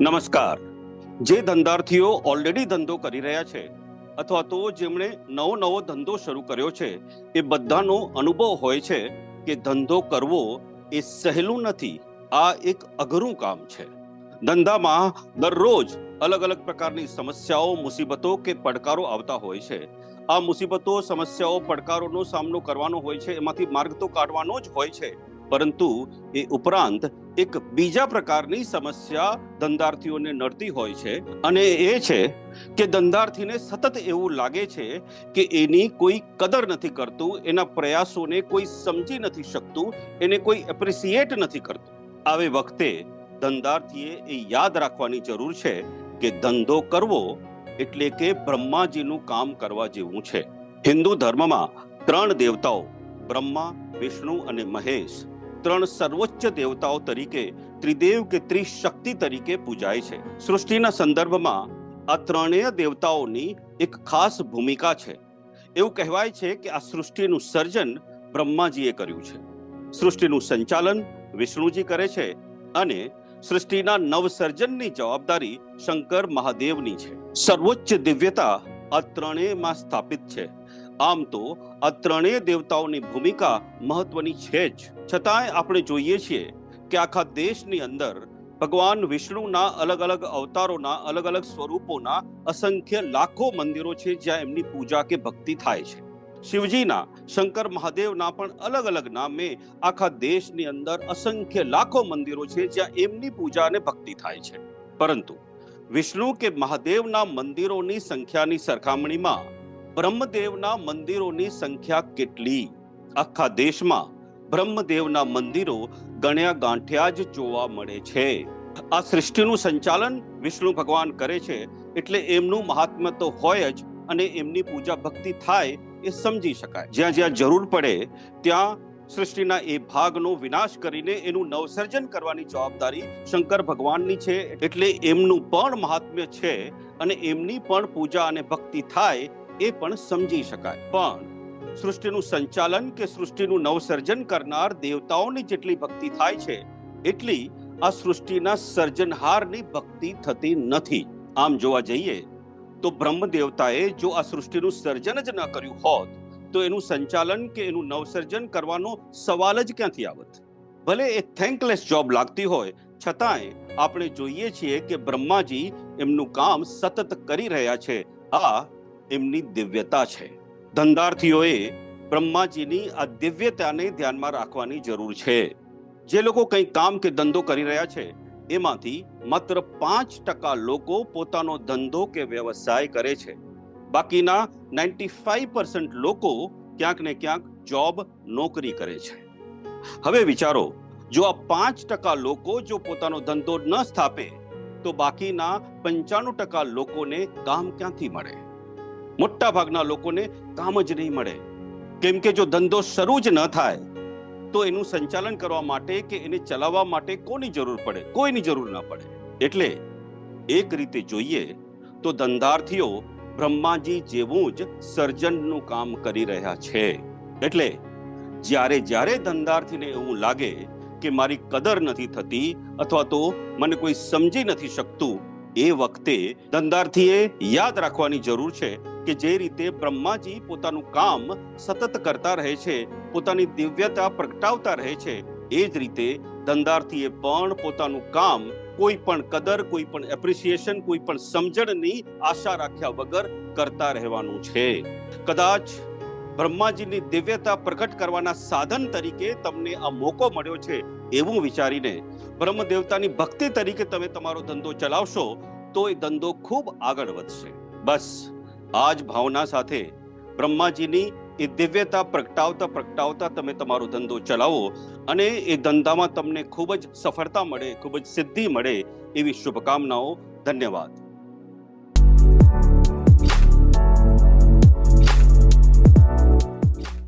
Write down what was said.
નમસ્કાર. જે ધંધાર્થીઓ ઓલરેડી ધંધો કરી રહ્યા છે, અથવા તો જેમણે નવો નવો ધંધો શરૂ કર્યો છે, એ બધાનો અનુભવ હોય છે કે ધંધો કરવો એ સહેલું નથી, આ એક અઘરું કામ છે. ધંધામાં દરરોજ અલગ અલગ પ્રકારની સમસ્યાઓ, મુસીબતો કે પડકારો આવતા હોય છે. આ મુસીબતો, સમસ્યાઓ, પડકારોનો સામનો કરવાનો હોય છે, એમાંથી માર્ગ તો કાઢવાનો જ હોય છે. પરંતુ એ ઉપરાંત એક બીજા પ્રકારની સમસ્યા ધંધાર્થીઓને નડતી હોય છે અને એ છે કે ધંધાર્થીને સતત એવું લાગે છે કે એની કોઈ કદર નથી કરતું, એના પ્રયાસોને કોઈ સમજી નથી શકતું, એને કોઈ એપ્રિસિએટ નથી કરતું. આવી વખતે ધંધાર્થીએ એ યાદ રાખવાની જરૂર છે કે ધંધો કરવો એટલે કે બ્રહ્માજીનું કામ કરવા જેવું છે. હિન્દુ ધર્મમાં ત્રણ દેવતાઓ, બ્રહ્મા, વિષ્ણુ અને મહેશ. ત્રણ સર્વોચ્ચ દેવતાઓ તરીકે, ત્રિદેવ કે ત્રિશક્તિ તરીકે પૂજાય છે. સૃષ્ટિના સંદર્ભમાં આ ત્રણેય દેવતાઓની એક ખાસ ભૂમિકા છે. એવું કહેવાય છે કે આ સૃષ્ટિનું સર્જન બ્રહ્માજીએ કર્યું છે. સૃષ્ટિનું સંચાલન વિષ્ણુજી કરે છે અને સૃષ્ટિના નવસર્જનની જવાબદારી શંકર મહાદેવની છે. સર્વોચ્ચ દિવ્યતા આ ત્રણેયમાં સ્થાપિત છે. આમ તો આ ત્રણેય દેવતાઓની ભૂમિકા મહત્વની છે જ. છતાંય આપણે જોઈએ છીએ કે આખા દેશની અંદર ભગવાન વિષ્ણુના અલગ અલગ અવતારોના અલગ અલગ સ્વરૂપોના અસંખ્ય લાખો મંદિરો છે જ્યાં એમની પૂજા કે ભક્તિ થાય છે. શિવજીના, શંકર મહાદેવના પણ અલગ અલગ નામે આખા દેશની અંદર અસંખ્ય લાખો મંદિરો છે જ્યાં એમની પૂજા અને ભક્તિ થાય છે. પરંતુ વિષ્ણુ કે મહાદેવના મંદિરોની સંખ્યાની સરખામણીમાં બ્રહ્મદેવના મંદિરોની સંખ્યા કેટલી? આખા દેશમાં બ્રહ્મદેવના મંદિરો ગણ્યા ગાંઠ્યા જ જોવા મળે છે. આ સૃષ્ટિનું સંચાલન વિષ્ણુ ભગવાન કરે છે, એટલે એમનું મહાત્મ્ય તો હોય જ અને એમની પૂજા ભક્તિ થાય એ સમજી શકાય. જ્યાં જ્યાં જરૂર પડે, ત્યાં સૃષ્ટિના એ ભાગનો વિનાશ કરીને એનું નવસર્જન કરવાની જવાબદારી શંકર ભગવાનની છે, એટલે એમનું પણ મહાત્મ્ય છે અને એમની પણ પૂજા અને ભક્તિ થાય એ પણ સમજી શકાય. પણ સૃષ્ટિનું સંચાલન કે સૃષ્ટિનું નવસર્જન કરનાર દેવતાઓની જેટલી ભક્તિ થાય છે, એટલી આ સૃષ્ટિના સર્જનહારની ભક્તિ થતી નથી. આમ જોવા જઈએ તો બ્રહ્મ દેવતાએ જો આ સૃષ્ટિનું સર્જન જ ન કર્યું હોત, તો એનું સંચાલન કે એનું નવસર્જન કરવાનો સવાલ જ ક્યાંથી આવત? ભલે એ થેન્કલેસ જોબ લાગતી હોય, છતાંય આપણે જોઈએ છીએ કે બ્રહ્માજી એમનું કામ સતત કરી રહ્યા છે. આ એમની દિવ્યતા છે. ધંધાર્થીઓએ બ્રહ્માજીની આ દિવ્યતાને ધ્યાનમાં રાખવાની જરૂર છે. જે લોકો કંઈ કામ કે ધંધો કરી રહ્યા છે, એમાંથી માત્ર પાંચ ટકા લોકો પોતાનો ધંધો કે વ્યવસાય કરે છે. બાકીના નાઇન્ટી ફાઈવ પર્સન્ટ લોકો ક્યાંક ને ક્યાંક જોબ, નોકરી કરે છે. હવે વિચારો, જો આ પાંચ ટકા લોકો જો પોતાનો ધંધો ન સ્થાપે, તો બાકીના પંચાણું ટકા લોકોને કામ ક્યાંથી મળે? મોટા ભાગના લોકોને કામ જ નહીં મળે. કેમ કે જો ધંધો શરૂ જ ન થાય, તો એનું સંચાલન કરવા માટે કે એને ચલાવવા માટે કોની જરૂર પડે? કોઈની જરૂર ના પડે. એટલે એક રીતે જોઈએ, તો ધંધાર્થીઓ બ્રહ્માજી જેવું જ સર્જનનું કામ કરી રહ્યા છે. એટલે જ્યારે જ્યારે ધંધાર્થીને એવું લાગે કે મારી કદર નથી થતી અથવા તો મને કોઈ સમજી નથી શકતું, એ વખતે ધંધાર્થીએ યાદ રાખવાની જરૂર છે કે જે રીતે બ્રહ્માજી પોતાનું કામ સતત કરતા રહે છે, પોતાની દિવ્યતા પ્રગટાવતા રહે છે, એ જ રીતે ધંધાર્થીએ પણ પોતાનું કામ કોઈ પણ કદર, કોઈ પણ એપ્રિસિએશન કોઈ પણ સમજણની આશા રાખ્યા વગર કરતા રહેવાનું છે. કદાચ બ્રહ્માજીની દિવ્યતા પ્રગટ કરવાના સાધન તરીકે તમને આ મોકો મળ્યો છે એવું વિચારીને બ્રહ્મ દેવતાની ભક્તિ તરીકે તમે તમારો ધંધો ચલાવશો તો એ ધંધો ખૂબ આગળ વધશે. બસ. આ જ ભાવના સાથે બ્રહ્માજીની એ દિવ્યતા પ્રગટાવતા પ્રગટાવતા તમે તમારો ધંધો ચલાવો અને એ ધંધામાં તમને ખૂબ જ સફળતા મળે, ખૂબ જ સિદ્ધિ મળે એવી શુભકામનાઓ, ધન્યવાદ.